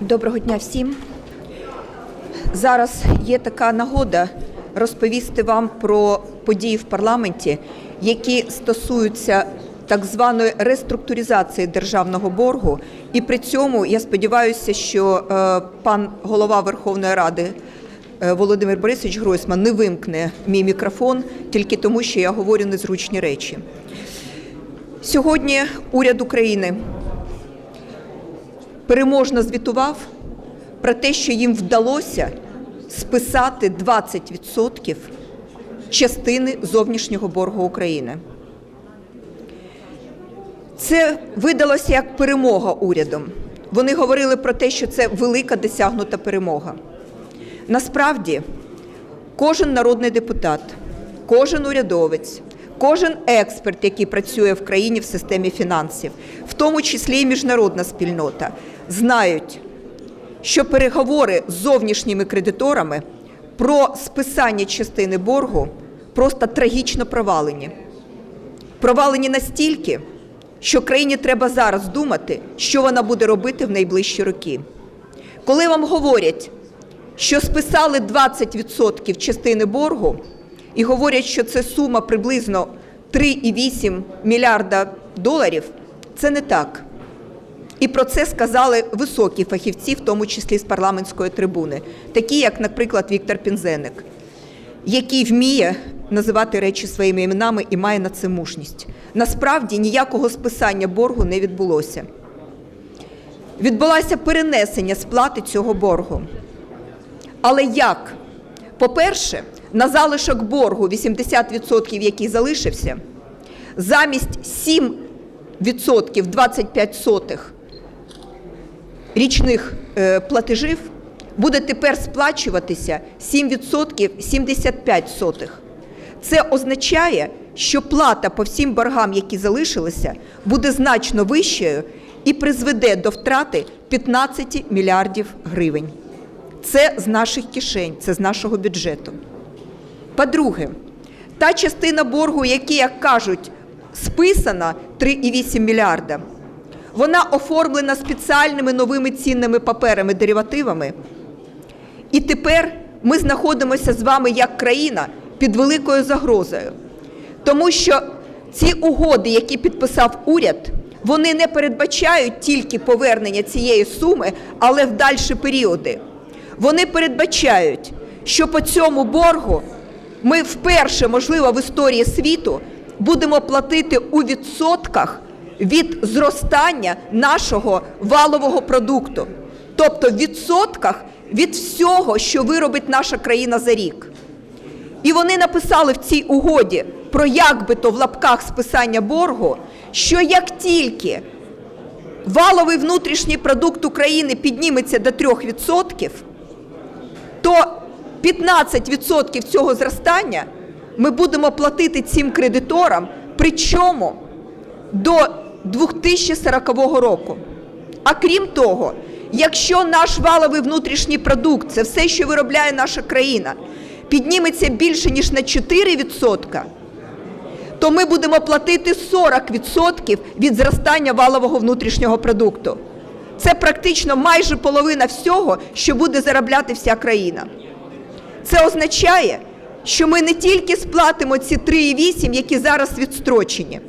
Доброго дня всім. Зараз є така нагода розповісти вам про події в парламенті, які стосуються так званої реструктуризації державного боргу. І при цьому я сподіваюся, що е, пан голова Верховної Ради е, Володимир Борисович Гройсман не вимкне мій мікрофон тільки тому, що я говорю незручні речі. Сьогодні уряд України переможно звітував про те, що їм вдалося списати 20% частини зовнішнього боргу України. Це видалося як перемога урядом. Вони говорили про те, що це велика досягнута перемога. Насправді, кожен народний депутат, кожен урядовець, кожен експерт, який працює в країні в системі фінансів, в тому числі і міжнародна спільнота, знають, що переговори з зовнішніми кредиторами про списання частини боргу просто трагічно провалені. Провалені настільки, що країні треба зараз думати, що вона буде робити в найближчі роки. Коли вам говорять, що списали 20% частини боргу, і говорять, що це сума приблизно 3,8 мільярда доларів, це не так. І про це сказали високі фахівці, в тому числі з парламентської трибуни, такі як, наприклад, Віктор Пінзеник, який вміє називати речі своїми іменами і має на це мужність. Насправді ніякого списання боргу не відбулося. Відбулося перенесення сплати цього боргу. Але як? По-перше, на залишок боргу 80%, який залишився, замість 7% 25 сотих річних е, платежів буде тепер сплачуватися 7% 75 сотих. Це означає, що плата по всім боргам, які залишилися, буде значно вищою і призведе до втрати 15 мільярдів гривень. Це з наших кишень, це з нашого бюджету. По-друге, та частина боргу, яка, як кажуть, списана 3,8 мільярда, вона оформлена спеціальними новими цінними паперами, деривативами. І тепер ми знаходимося з вами як країна під великою загрозою. Тому що ці угоди, які підписав уряд, вони не передбачають тільки повернення цієї суми, але в дальші періоди. Вони передбачають, що по цьому боргу ми вперше, можливо, в історії світу будемо платити у відсотках від зростання нашого валового продукту, тобто в відсотках від всього, що виробить наша країна за рік. І вони написали в цій угоді про як би то в лапках списання боргу, що як тільки валовий внутрішній продукт України підніметься до 3%, то 15% цього зростання ми будемо платити цим кредиторам, причому до 2040 року. А крім того, якщо наш валовий внутрішній продукт, це все, що виробляє наша країна, підніметься більше, ніж на 4%, то ми будемо платити 40% від зростання валового внутрішнього продукту. Це практично майже половина всього, що буде заробляти вся країна. Це означає, що ми не тільки сплатимо ці 3,8, які зараз відстрочені,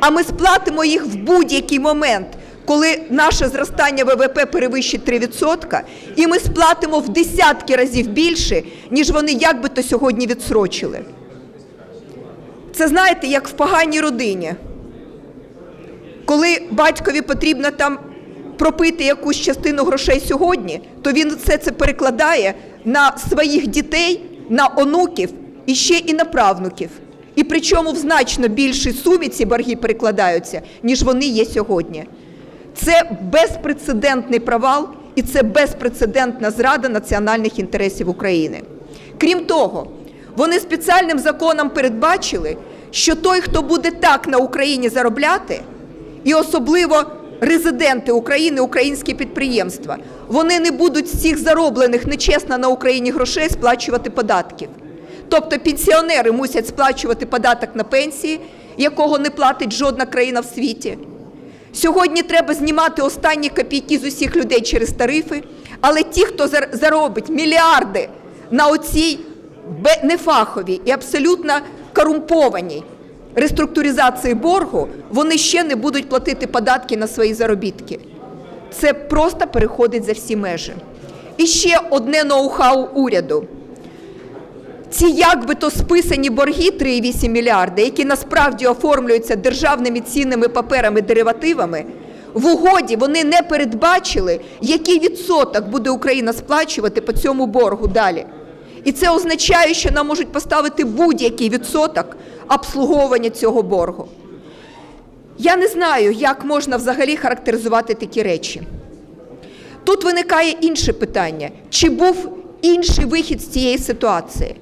а ми сплатимо їх в будь-який момент, коли наше зростання ВВП перевищить 3%, і ми сплатимо в десятки разів більше, ніж вони як би то сьогодні відсрочили. Це знаєте, як в поганій родині. Коли батькові потрібно там пропити якусь частину грошей сьогодні, то він все це перекладає на своїх дітей, на онуків і ще і на правнуків. І причому в значно більшій сумі ці борги перекладаються, ніж вони є сьогодні. Це безпрецедентний провал і це безпрецедентна зрада національних інтересів України. Крім того, вони спеціальним законом передбачили, що той, хто буде так на Україні заробляти, і особливо резиденти України, українські підприємства, вони не будуть з цих зароблених нечесно на Україні грошей сплачувати податків. Тобто пенсіонери мусять сплачувати податок на пенсії, якого не платить жодна країна в світі. Сьогодні треба знімати останні копійки з усіх людей через тарифи, але ті, хто зар- заробить мільярди на оцій нефаховій і абсолютно корумпованій реструктуризації боргу, вони ще не будуть платити податки на свої заробітки. Це просто переходить за всі межі. І ще одне ноу-хау уряду. Ці як би то списані борги 3,8 мільярди, які насправді оформлюються державними цінними паперами деривативами, в угоді вони не передбачили, який відсоток буде Україна сплачувати по цьому боргу далі. І це означає, що нам можуть поставити будь-який відсоток обслуговування цього боргу. Я не знаю, як можна взагалі характеризувати такі речі. Тут виникає інше питання: чи був інший вихід з цієї ситуації?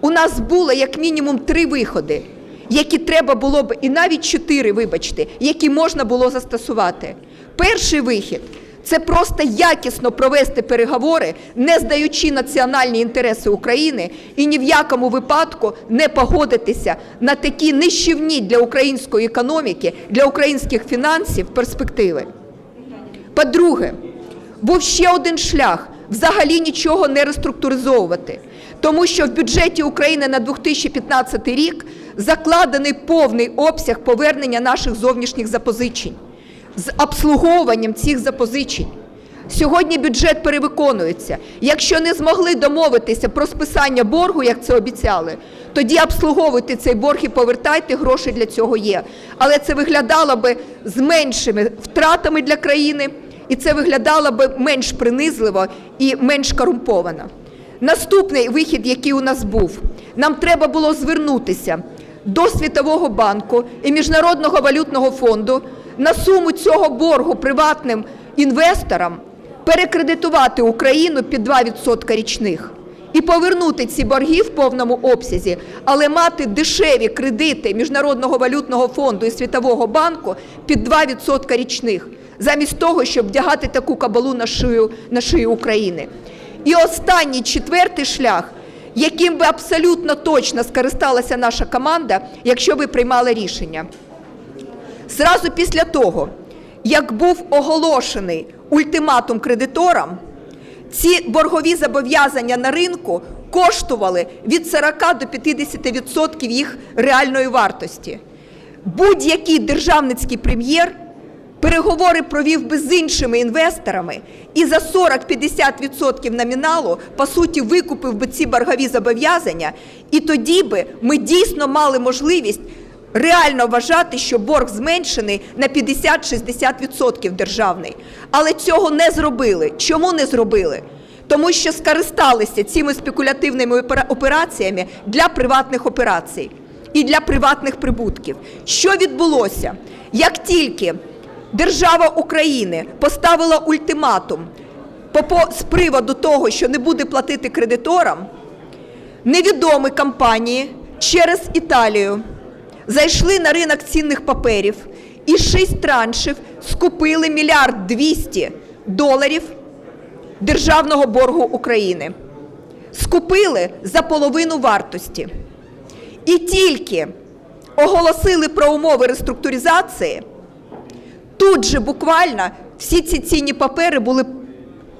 У нас було як мінімум три виходи, які треба було б, і навіть чотири, вибачте, які можна було застосувати. Перший вихід це просто якісно провести переговори, не здаючи національні інтереси України і ні в якому випадку не погодитися на такі нищівні для української економіки, для українських фінансів перспективи. По-друге, був ще один шлях взагалі нічого не реструктуризовувати, тому що в бюджеті України на 2015 рік закладений повний обсяг повернення наших зовнішніх запозичень з обслуговуванням цих запозичень. Сьогодні бюджет перевиконується. Якщо не змогли домовитися про списання боргу, як це обіцяли, тоді обслуговуйте цей борг і повертайте, гроші для цього є. Але це виглядало би з меншими втратами для країни, і це виглядало би менш принизливо і менш корумповано. Наступний вихід, який у нас був, нам треба було звернутися до Світового банку і Міжнародного валютного фонду на суму цього боргу приватним інвесторам перекредитувати Україну під 2% річних і повернути ці борги в повному обсязі, але мати дешеві кредити Міжнародного валютного фонду і Світового банку під 2% річних, замість того, щоб вдягати таку кабалу на шию, на шию України. І останній четвертий шлях, яким би абсолютно точно скористалася наша команда, якщо би приймали рішення. Зразу після того, як був оголошений ультиматум кредиторам, ці боргові зобов'язання на ринку коштували від 40 до 50% їх реальної вартості. Будь-який державницький прем'єр переговори провів би з іншими інвесторами і за 40-50% номіналу, по суті, викупив би ці боргові зобов'язання, і тоді би ми дійсно мали можливість реально вважати, що борг зменшений на 50-60% державний. Але цього не зробили. Чому не зробили? Тому що скористалися цими спекулятивними операціями для приватних операцій і для приватних прибутків. Що відбулося? Як тільки держава України поставила ультиматум з приводу того, що не буде платити кредиторам, невідомі компанії через Італію зайшли на ринок цінних паперів і шість траншів скупили мільярд двісті доларів державного боргу України. Скупили за половину вартості. І тільки оголосили про умови реструктуризації, тут же буквально всі ці цінні папери були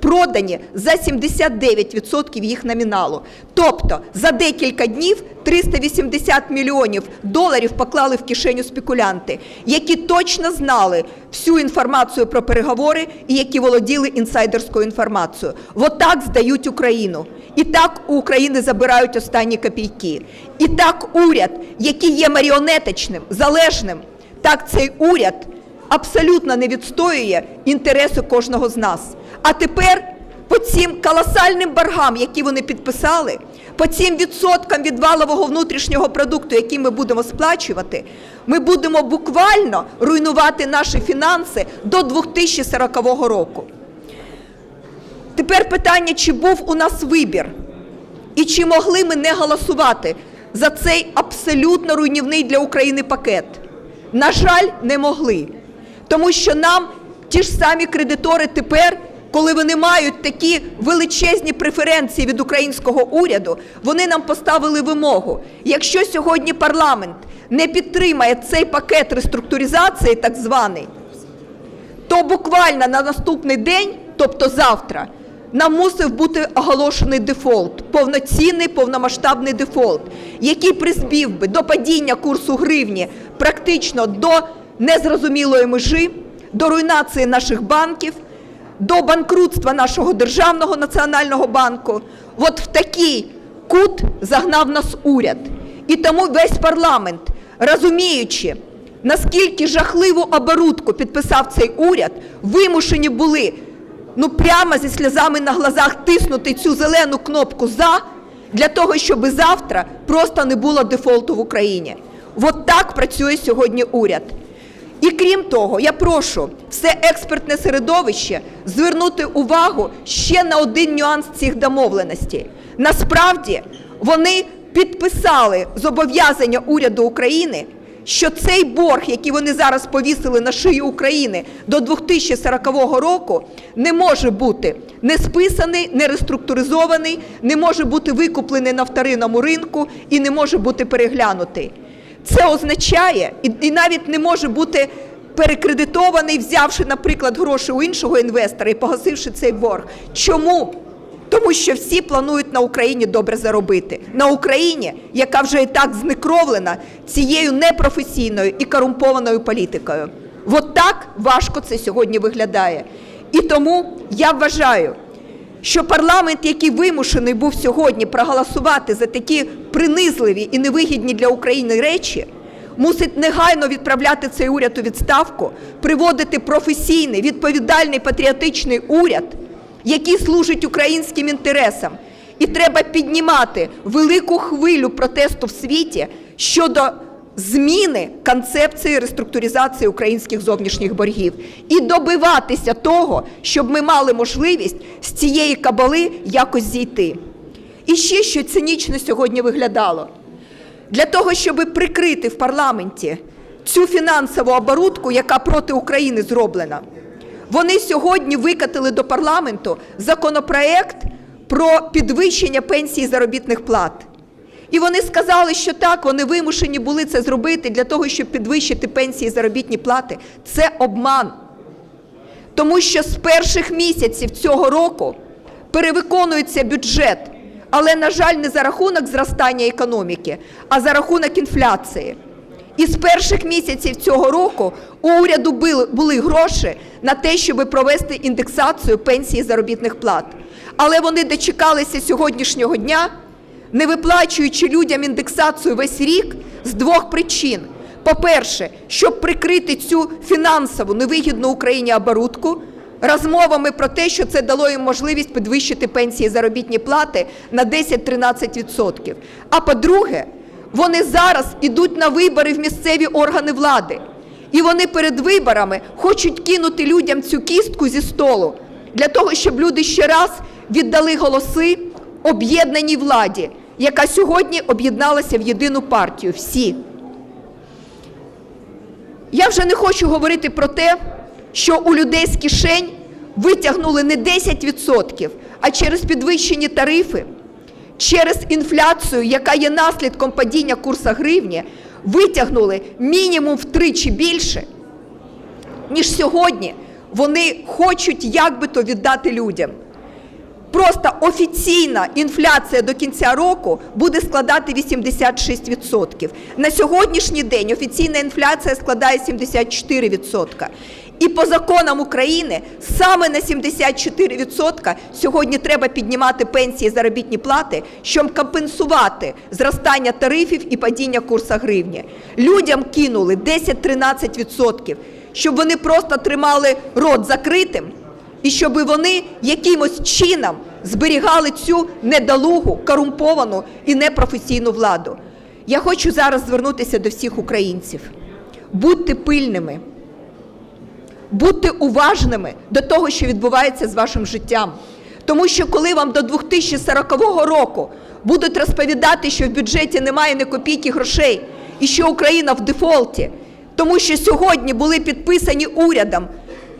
продані за 79% їх номіналу. Тобто за декілька днів 380 мільйонів доларів поклали в кишеню спекулянти, які точно знали всю інформацію про переговори і які володіли інсайдерською інформацією. Отак здають Україну. І так у України забирають останні копійки. І так уряд, який є маріонеточним, залежним, так цей уряд абсолютно не відстоює інтереси кожного з нас. А тепер по цим колосальним боргам, які вони підписали, по цим відсоткам від валового внутрішнього продукту, які ми будемо сплачувати, ми будемо буквально руйнувати наші фінанси до 2040 року. Тепер питання, чи був у нас вибір, і чи могли ми не голосувати за цей абсолютно руйнівний для України пакет? На жаль, не могли. Тому що нам ті ж самі кредитори тепер, коли вони мають такі величезні преференції від українського уряду, вони нам поставили вимогу. Якщо сьогодні парламент не підтримає цей пакет реструктуризації, так званий, то буквально на наступний день, тобто завтра, нам мусив бути оголошений дефолт, повноцінний повномасштабний дефолт, який призвів би до падіння курсу гривні практично до незрозумілої межі, до руйнації наших банків, до банкрутства нашого державного національного банку. От в такий кут загнав нас уряд. І тому весь парламент, розуміючи, наскільки жахливу оборудку підписав цей уряд, вимушені були ну прямо зі сльозами на глазах тиснути цю зелену кнопку за для того, щоб завтра просто не було дефолту в Україні. От так працює сьогодні уряд. І крім того, я прошу все експертне середовище звернути увагу ще на один нюанс цих домовленостей. Насправді вони підписали зобов'язання уряду України, що цей борг, який вони зараз повісили на шию України до 2040 року, не може бути не списаний, не реструктуризований, не може бути викуплений на вторинному ринку і не може бути переглянутий. Це означає, і, і навіть не може бути перекредитований, взявши, наприклад, гроші у іншого інвестора і погасивши цей борг. Чому? Тому що всі планують на Україні добре заробити. На Україні, яка вже і так знекровлена цією непрофесійною і корумпованою політикою. От так важко це сьогодні виглядає. І тому я вважаю, що парламент, який вимушений був сьогодні проголосувати за такі принизливі і невигідні для України речі, мусить негайно відправляти цей уряд у відставку, приводити професійний, відповідальний патріотичний уряд, який служить українським інтересам. І треба піднімати велику хвилю протесту в світі щодо зміни концепції реструктуризації українських зовнішніх боргів і добиватися того, щоб ми мали можливість з цієї кабали якось зійти. І ще що цинічно сьогодні виглядало. Для того, щоб прикрити в парламенті цю фінансову оборудку, яка проти України зроблена, вони сьогодні викатили до парламенту законопроект про підвищення пенсій і заробітних плат. І вони сказали, що так, вони вимушені були це зробити для того, щоб підвищити пенсії і заробітні плати. Це обман. Тому що з перших місяців цього року перевиконується бюджет, але, на жаль, не за рахунок зростання економіки, а за рахунок інфляції. І з перших місяців цього року у уряду були, гроші на те, щоб провести індексацію пенсій і заробітних плат. Але вони дочекалися сьогоднішнього дня, не виплачуючи людям індексацію весь рік з двох причин. По-перше, щоб прикрити цю фінансову невигідну Україні оборудку розмовами про те, що це дало їм можливість підвищити пенсії і заробітні плати на 10-13%. А по-друге, вони зараз ідуть на вибори в місцеві органи влади. І вони перед виборами хочуть кинути людям цю кістку зі столу для того, щоб люди ще раз віддали голоси об'єднаній владі, яка сьогодні об'єдналася в єдину партію. Всі. Я вже не хочу говорити про те, що у людей з кишень витягнули не 10%, а через підвищені тарифи, через інфляцію, яка є наслідком падіння курсу гривні, витягнули мінімум втричі більше, ніж сьогодні вони хочуть як би то віддати людям. Офіційна інфляція до кінця року буде складати 86%. На сьогоднішній день офіційна інфляція складає 74%. І по законам України саме на 74% сьогодні треба піднімати пенсії і заробітні плати, щоб компенсувати зростання тарифів і падіння курсу гривні. Людям кинули 10-13%, щоб вони просто тримали рот закритим і щоб вони якимось чином зберігали цю недолугу, корумповану і непрофесійну владу. Я хочу зараз звернутися до всіх українців. Будьте пильними, будьте уважними до того, що відбувається з вашим життям. Тому що коли вам до 2040 року будуть розповідати, що в бюджеті немає ні копійки грошей і що Україна в дефолті, тому що сьогодні були підписані урядом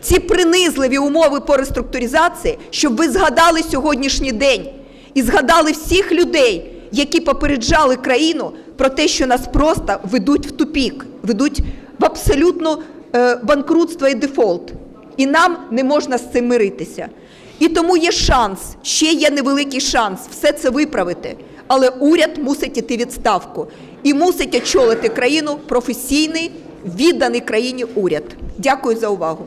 ці принизливі умови по реструктуризації, щоб ви згадали сьогоднішній день і згадали всіх людей, які попереджали країну про те, що нас просто ведуть в тупік, ведуть в абсолютно е, банкрутство і дефолт. І нам не можна з цим миритися. І тому є шанс, ще є невеликий шанс все це виправити. Але уряд мусить іти відставку і мусить очолити країну професійний, відданий країні уряд. Дякую за увагу.